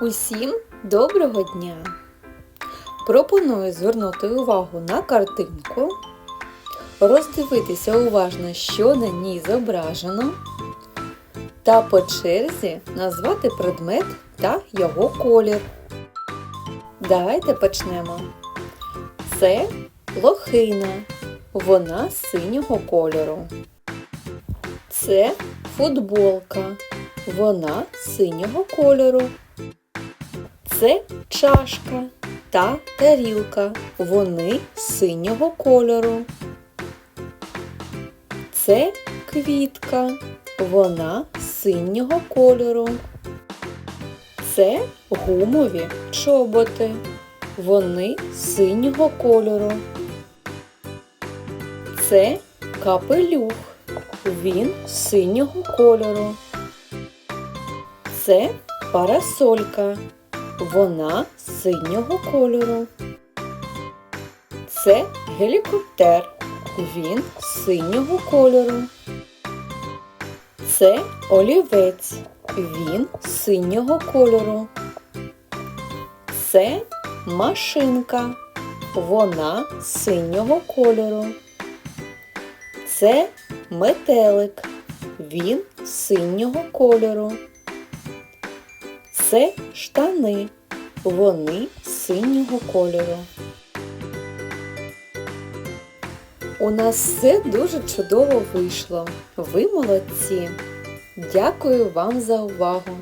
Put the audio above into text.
Усім доброго дня! Пропоную звернути увагу на картинку, роздивитися уважно, що на ній зображено, та по черзі назвати предмет та його колір. Давайте почнемо. Це лохина. Вона синього кольору. Це футболка. Вона синього кольору. Це чашка та тарілка. Вони синього кольору. Це квітка. Вона синього кольору. Це гумові чоботи. Вони синього кольору. Це капелюх. Він синього кольору. Це парасолька. Вона синього кольору. Це гелікоптер. Він синього кольору. Це олівець. Він синього кольору. Це машинка. Вона синього кольору. Це метелик. Він синього кольору. Це штани. Вони синього кольору. У нас все дуже чудово вийшло. Ви молодці. Дякую вам за увагу.